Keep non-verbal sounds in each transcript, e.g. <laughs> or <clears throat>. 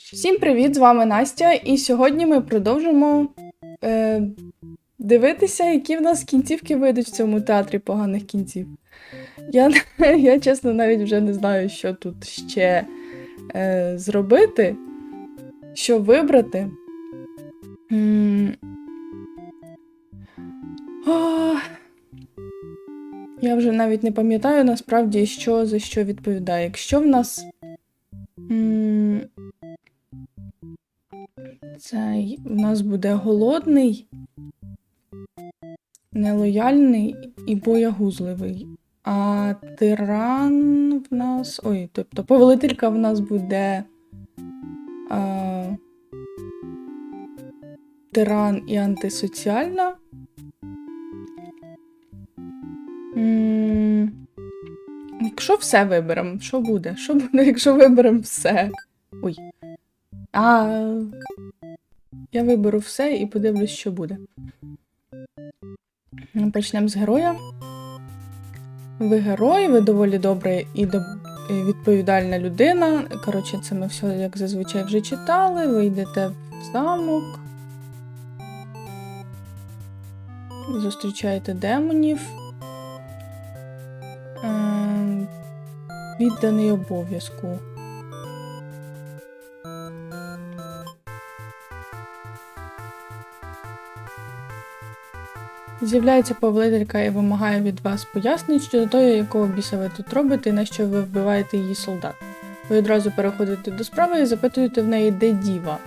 Всім привіт! З вами Настя, і сьогодні ми продовжимо е, дивитися, які в нас кінцівки вийдуть в цьому театрі поганих кінців. Я, <laughs> я чесно, навіть вже не знаю, що тут ще е, зробити, що вибрати. М. А, Я вже навіть не пам'ятаю насправді, що за що відповідає. Якщо в нас. м, Цей в нас буде голодний, нелояльний і боягузливий. А тиран в нас. Ой, тобто повелителька в нас буде. А, тиран і антисоціальна. М, Якщо все виберемо, що буде? Що буде, <laughs> якщо виберемо все? Ой. А. Я виберу все і подивлюсь, що буде. Ну, Почнемо з героя. Ви герой, ви доволі добра і відповідальна людина. Коротше, це ми все, як зазвичай, вже читали. Ви йдете в замок. Зустрічаєте демонів. Ем, Відданий обов'язку. З'являється повелителька і вимагає від вас пояснень щодо того, якого біса ви тут робите і на що ви вбиваєте її солдат. Ви одразу переходите до справи і запитуєте в неї, де діва.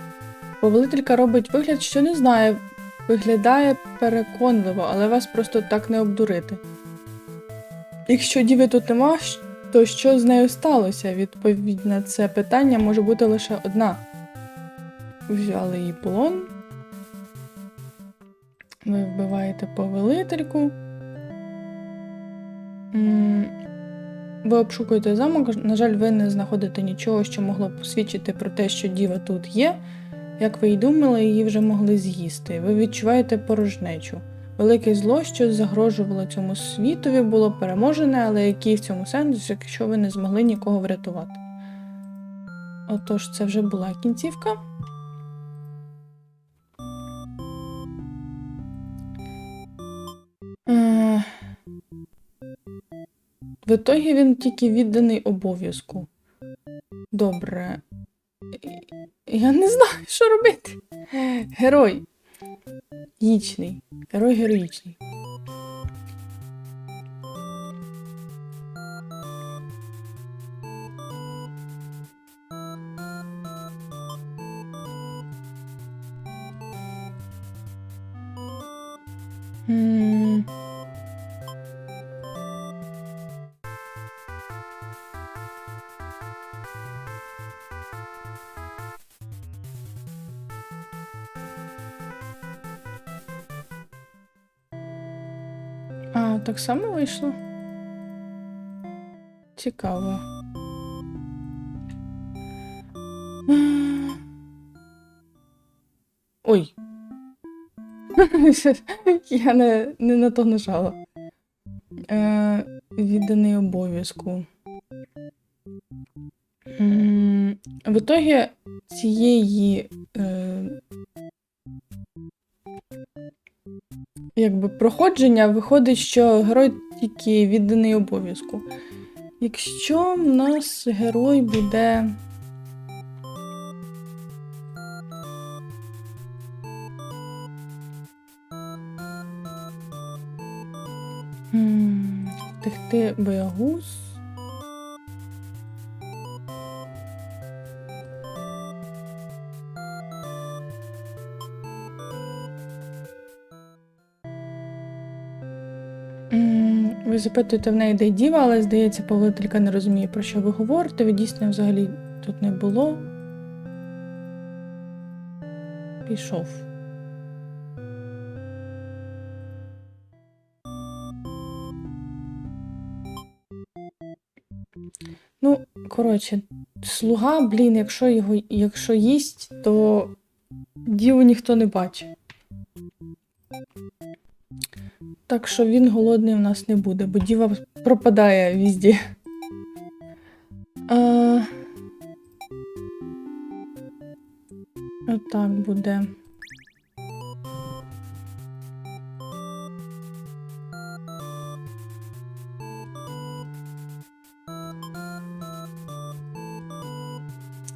Повелителька робить вигляд, що не знає, виглядає переконливо, але вас просто так не обдурити. Якщо діви тут нема, то що з нею сталося? Відповідь на це питання може бути лише одна. Взяли її полон, ви вбиваєте повелительку. Ви обшукуєте замок. На жаль, ви не знаходите нічого, що могло б посвідчити про те, що діва тут є. Як ви й думали, її вже могли з'їсти. Ви відчуваєте порожнечу. Велике зло, що загрожувало цьому світові, було переможене, але який в цьому сенс, якщо ви не змогли нікого врятувати? Отож, це вже була кінцівка. В ітогі він тільки відданий обов'язку. Добре. Я не знаю, що робити. Герой. Гічний. Герой героїчний. Само вийшло. Цікаво. Ой. <laughs> Я не, не на то нажала. Е, відданий обов'язку. В ітогі цієї якби проходження виходить, що герой тільки відданий обов'язку. Якщо в нас герой буде. Втекти боягуз. Ви запитуєте в неї, де діва, але здається, повелителька не розуміє, про що ви говорите. Ви дійсно взагалі тут не було. Пішов. Ну, коротше, слуга, блін, якщо його якщо їсть, то діву ніхто не бачить. Так що він голодний в нас не буде, бо діва пропадає візді. А... Отак буде.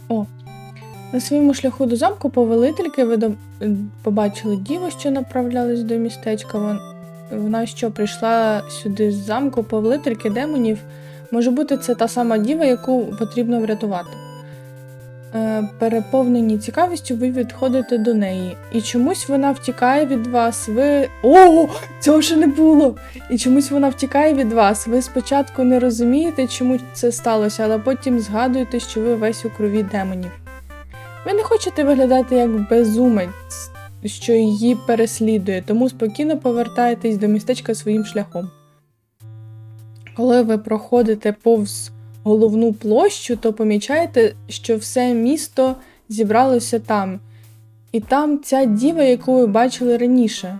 О, на своєму шляху до замку повелительки ви до- побачили діву, що направлялась до містечка. Вон- Вона що прийшла сюди з замку повелительки демонів. Може бути, це та сама діва, яку потрібно врятувати. Е, переповнені цікавістю, ви відходите до неї. І чомусь вона втікає від вас. Ви. О, цього ще не було! І чомусь вона втікає від вас. Ви спочатку не розумієте, чому це сталося, але потім згадуєте, що ви весь у крові демонів. Ви не хочете виглядати як безумець, що її переслідує, тому спокійно повертаєтесь до містечка своїм шляхом. Коли ви проходите повз головну площу, то помічаєте, що все місто зібралося там. І там ця діва, яку ви бачили раніше.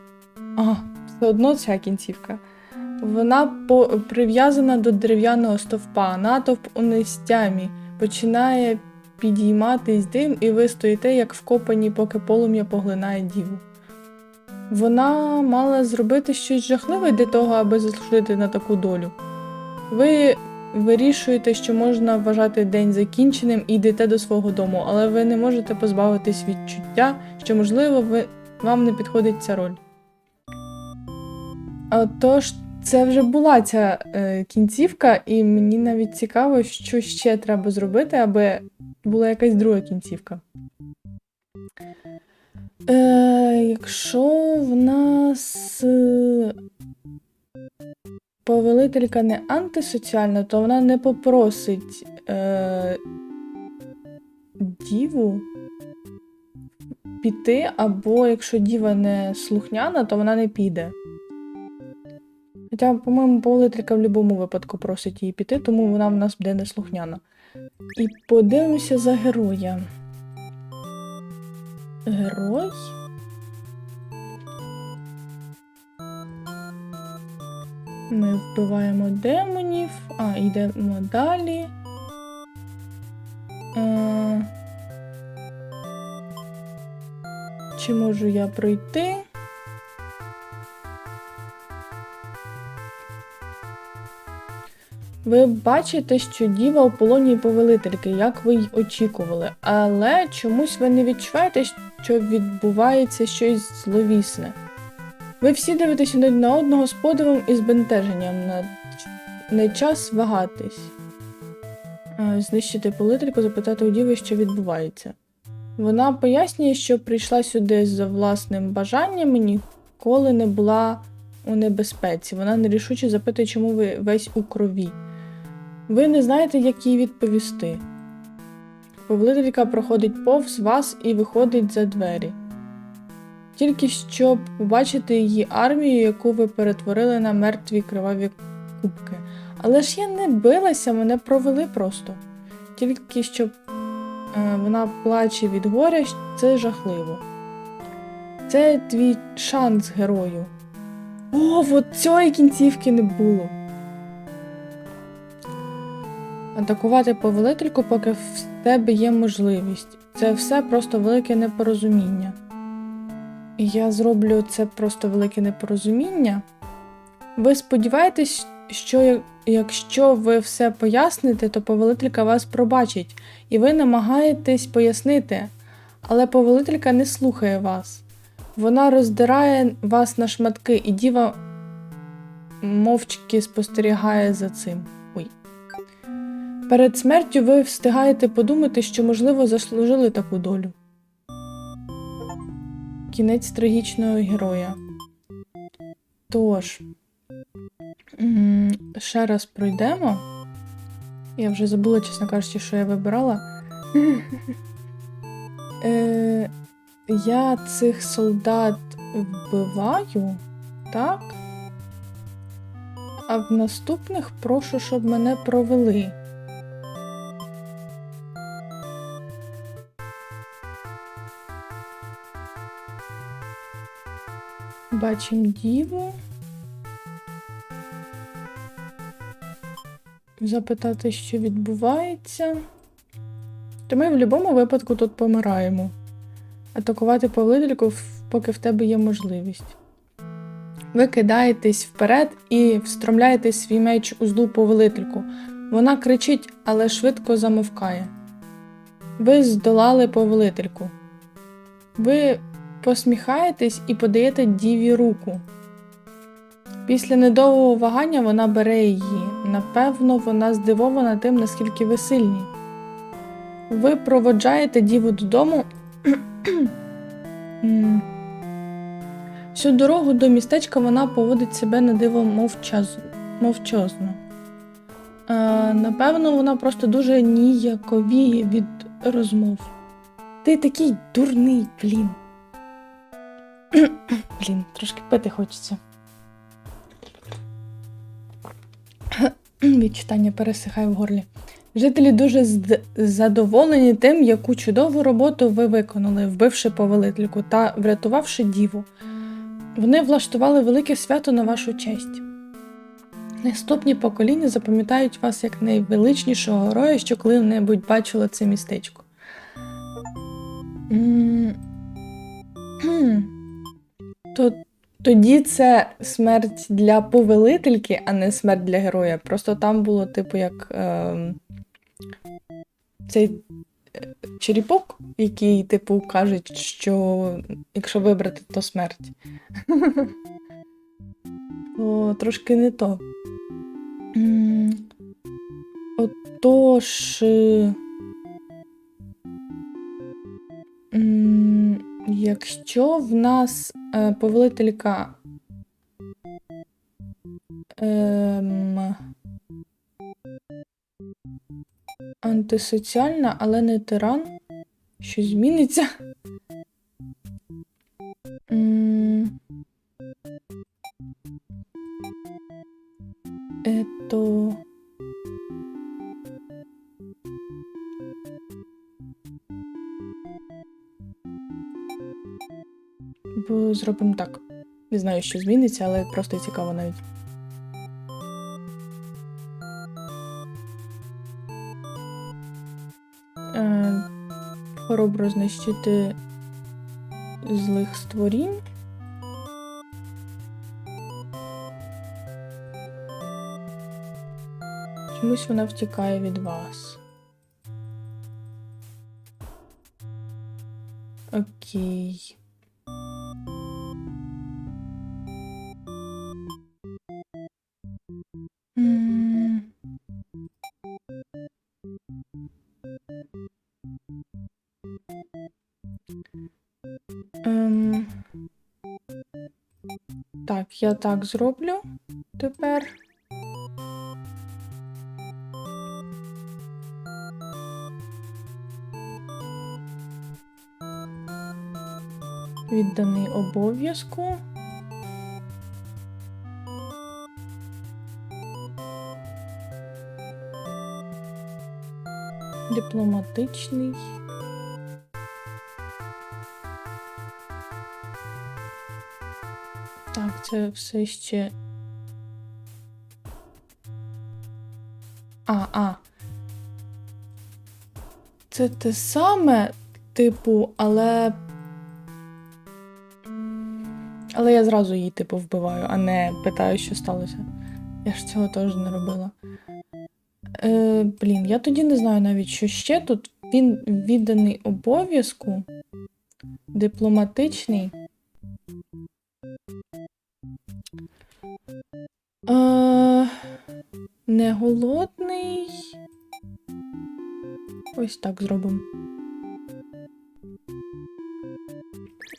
А, все одно ця кінцівка. Вона прив'язана до дерев'яного стовпа, натовп у нестямі, починає підійматись дим, і ви стоїте, як вкопані, поки полум'я поглинає діву. Вона мала зробити щось жахливе для того, аби заслужити на таку долю. Ви вирішуєте, що можна вважати день закінченим і йдете до свого дому, але ви не можете позбавитись відчуття, що, можливо, ви, вам не підходить ця роль. А Тож, це вже була ця е, кінцівка, і мені навіть цікаво, що ще треба зробити, аби була якась друга кінцівка. Е, якщо в нас е, повелителька не антисоціальна, то вона не попросить е, діву піти, або якщо діва не слухняна, то вона не піде. Хоча, по-моєму, повелителька в будь-якому випадку просить її піти, тому вона в нас буде неслухняна. І подивимося за героя. Герой. Ми вбиваємо демонів. А, йдемо далі. Е... Чи можу я пройти? Ви бачите, що діва у полоні повелительки, як ви й очікували, але чомусь ви не відчуваєте, що відбувається щось зловісне. Ви всі дивитесь один на одного з подивом і збентеженням на не час вагатись. Е, Знищити повелительку, запитати у діви, що відбувається. Вона пояснює, що прийшла сюди за власним бажанням і ніколи не була у небезпеці. Вона нерішуче запитує, чому ви весь у крові. Ви не знаєте, як їй відповісти. Повелителька проходить повз вас і виходить за двері. Тільки щоб побачити її армію, яку ви перетворили на мертві криваві кубки. Але ж я не билася, мене провели просто. Тільки щоб е, вона плаче від горя, це жахливо. Це твій шанс герою. О, от цієї кінцівки не було. Атакувати повелительку, поки в тебе є можливість. Це все просто велике непорозуміння. Я зроблю це просто велике непорозуміння. Ви сподіваєтесь, що якщо ви все поясните, то повелителька вас пробачить, і ви намагаєтесь пояснити, але повелителька не слухає вас. Вона роздирає вас на шматки, і діва мовчки спостерігає за цим. Перед смертю ви встигаєте подумати, що, можливо, заслужили таку долю. Кінець трагічного героя. Тож, ще раз пройдемо. Я вже забула, чесно кажучи, що я вибирала. Е, я цих солдат вбиваю, так? А в наступних прошу, щоб мене провели. Бачимо діву. Запитати, що відбувається. То ми в будь-якому випадку тут помираємо. атакувати повелительку, поки в тебе є можливість. Ви кидаєтесь вперед і встромляєте свій меч у злу повелительку. Вона кричить, але швидко замовкає. Ви здолали повелительку. Ви посміхаєтесь і подаєте діві руку. Після недовгого вагання вона бере її. Напевно, вона здивована тим, наскільки ви сильні. Ви проводжаєте діву додому. <clears throat> Всю дорогу до містечка вона поводить себе на диво мовчаз... мовчазно. Е, напевно, вона просто дуже ніяковіє від розмов. Ти такий дурний, блін. Блін, трошки пити хочеться. <clears throat> Від читання пересихає в горлі. Жителі дуже задоволені тим, яку чудову роботу ви виконали, вбивши повелительку та врятувавши діву. Вони влаштували велике свято на вашу честь. Наступні покоління запам'ятають вас як найвеличнішого героя, що коли-небудь бачило це містечко. То, тоді це смерть для повелительки, а не смерть для героя. Просто там було, типу, як ем, цей е, черепок, який, типу, кажуть, що якщо вибрати, то смерть. <laughs> То трошки не то. Отож. е, Якщо в нас повелителька ем, антисоціальна, але не тиран, що зміниться. Бо Зробимо так. Не знаю, що зміниться, але просто цікаво навіть. Е, хоробро знищити злих створінь. Чомусь вона втікає від вас. Окей. Так, я так зроблю тепер. Відданий обов'язку. Дипломатичний. Це все ще. А, а. Це те саме, типу, але. Але я зразу її, типу, вбиваю, а не питаю, що сталося. Я ж цього теж не робила. Е, блін, я тоді не знаю навіть, що ще тут. Він відданий обов'язку. Дипломатичний. Не голодний. Ось так зробимо.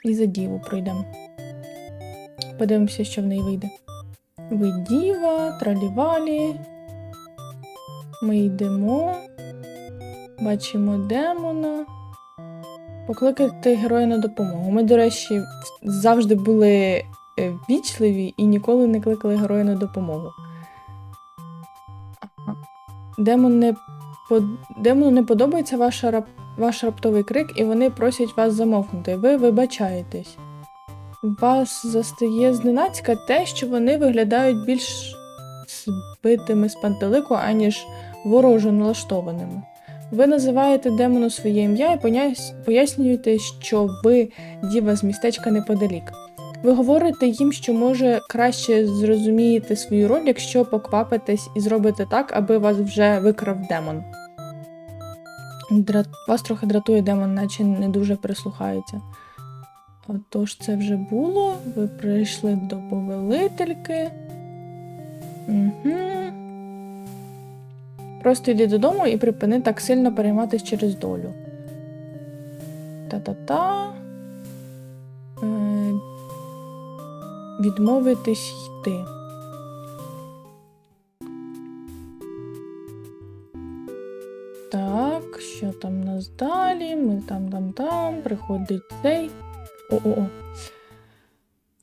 І за діву пройдемо. Подивимося, що в неї вийде. Ви діва, тралівалі. Ми йдемо. Бачимо демона. Покликати героя на допомогу. Ми, до речі, завжди були е, вічливі і ніколи не кликали героя на допомогу. Демон не по... Демону не подобається ваша рап... ваш раптовий крик, і вони просять вас замовкнути. Ви вибачаєтесь. Вас застає зненацька те, що вони виглядають більш збитими з пантелику, аніж вороже налаштованими. Ви називаєте демону своє ім'я і пояснюєте, що ви діва з містечка неподалік. Ви говорите їм, що може краще зрозумієте свою роль, якщо поквапитесь і зробите так, аби вас вже викрав демон. Дра... Вас трохи дратує демон, наче не дуже прислухається. Отож, це вже було. Ви прийшли до повелительки. Угу. Просто йди додому і припини так сильно перейматися через долю. Та-та-та. Відмовитись йти. Так, що там нас далі? Ми там там там, приходить цей. О-о-о.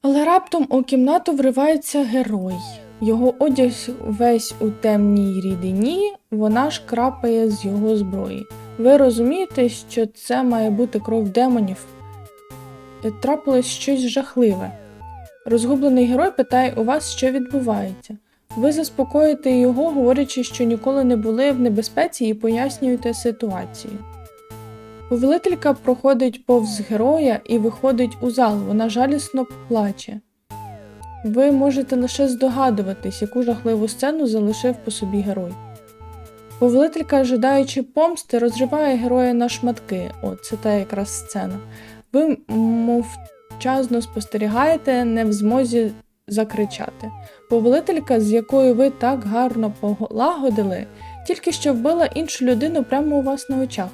Але раптом у кімнату вривається герой. Його одяг весь у темній рідині, вона ж крапає з його зброї. Ви розумієте, що це має бути кров демонів? Трапилось щось жахливе. Розгублений герой питає у вас, що відбувається. Ви заспокоїте його, говорячи, що ніколи не були в небезпеці, і пояснюєте ситуацію. Повелителька проходить повз героя і виходить у зал, вона жалісно плаче. Ви можете лише здогадуватись, яку жахливу сцену залишив по собі герой. Повелителька, ожидаючи помсти, розриває героя на шматки. О, це та якраз сцена. Ви мовчазно спостерігаєте, не в змозі закричати. Повелителька, з якою ви так гарно полагодили, тільки що вбила іншу людину прямо у вас на очах.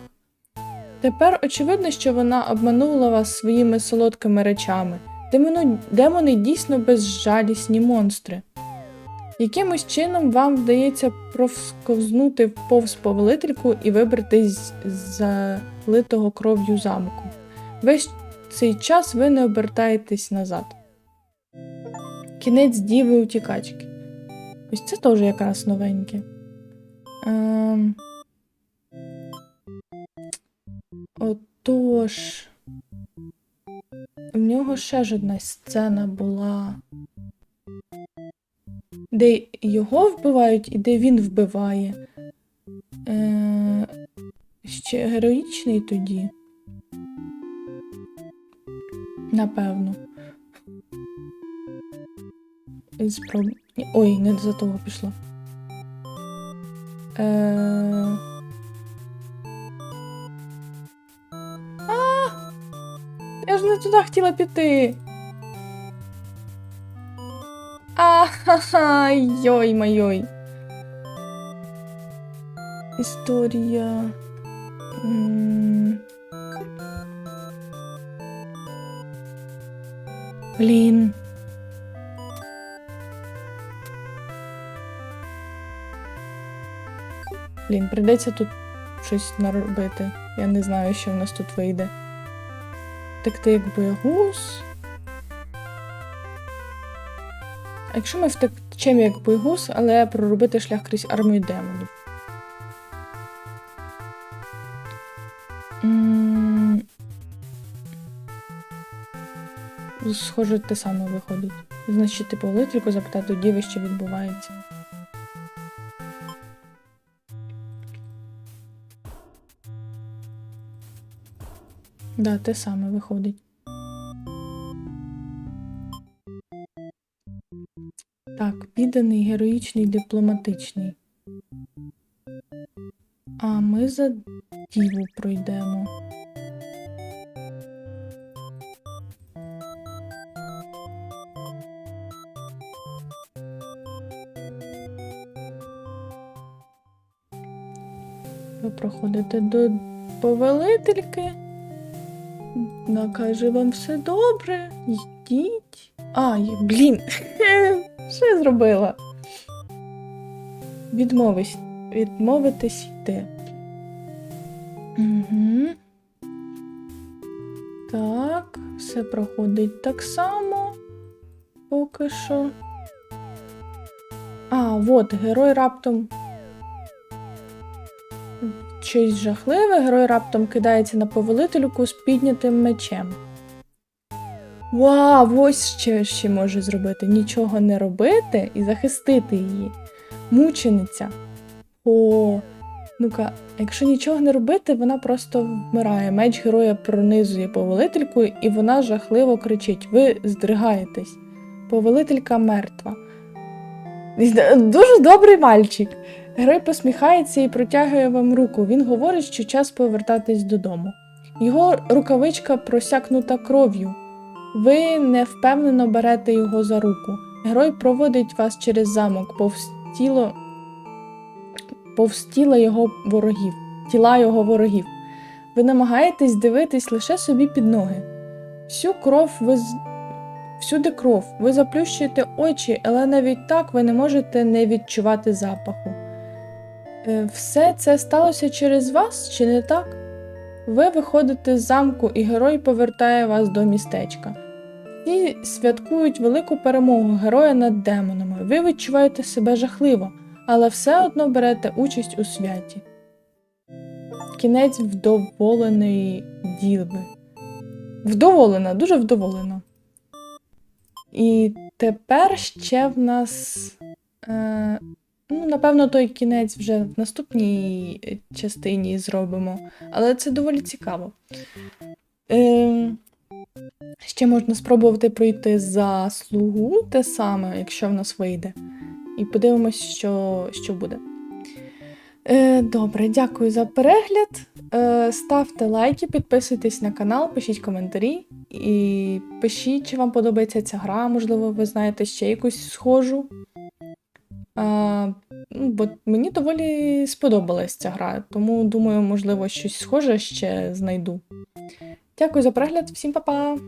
Тепер очевидно, що вона обманула вас своїми солодкими речами. Демони, демони дійсно безжалісні монстри. Якимось чином вам вдається провсковзнути повз повелительку і вибратись з залитого кров'ю замку. Весь цей час ви не обертаєтесь назад. Кінець діви утікачки. Ось це теж якраз новеньке. Ем... Отож. В нього ще ж одна сцена була. Де його вбивають і де він вбиває. Е, ще героїчний тоді. Напевно. Спроб... Ой, не за того пішла. Е... А! Я ж не туди хотіла піти. А-ха-ха, йой майой. Історія. Блін. Блін, прийдеться тут щось наробити. Я не знаю, що в нас тут вийде. Втекти як боягуз. Якщо ми втечемо як боягуз, але проробити шлях крізь армію демонів. Схоже, те саме виходить. Значить, типу, повелительку запитати у діви, що відбувається. Да, те саме виходить. Так, підданий, героїчний, дипломатичний. А ми за діву пройдемо. Ви проходите до повелительки. Вона каже, вам все добре, йдіть. А, блін, <laughs> що я зробила? Відмовись, відмовитись йти. Угу. Так, все проходить так само. Поки що. А, от, герой раптом. Щось жахливе, герой раптом кидається на повелительку з піднятим мечем. Вау, ось що ще може зробити. Нічого не робити і захистити її. Мучениця. О, Ну-ка, якщо нічого не робити, вона просто вмирає. Меч героя пронизує повелительку, і вона жахливо кричить: Ви здригаєтесь. Повелителька мертва. Дуже добрий мальчик. Герой посміхається і протягує вам руку. Він говорить, що час повертатись додому. Його рукавичка просякнута кров'ю. Ви невпевнено берете його за руку. Герой проводить вас через замок, повз тіло, повз тіла його ворогів, тіла його ворогів. Ви намагаєтесь дивитись лише собі під ноги. Всю кров ви всюди кров. Ви заплющуєте очі, але навіть так ви не можете не відчувати запаху. Е, Все це сталося через вас, чи не так? Ви виходите з замку, і герой повертає вас до містечка. Всі святкують велику перемогу героя над демонами. Ви відчуваєте себе жахливо, але все одно берете участь у святі. Кінець вдоволеної ділби. Вдоволена, дуже вдоволена. І тепер ще в нас. Е, ну, напевно, той кінець вже в наступній е, частині зробимо. Але це доволі цікаво. Е, ще можна спробувати пройти за слугу те саме, якщо в нас вийде. І подивимось, що, що буде. Е, добре, дякую за перегляд. Е, ставте лайки, підписуйтесь на канал, пишіть коментарі і пишіть, чи вам подобається ця гра, можливо, ви знаєте ще якусь схожу. А, ну, бо мені доволі сподобалась ця гра, тому думаю, можливо, щось схоже ще знайду. Дякую за перегляд, всім па-па!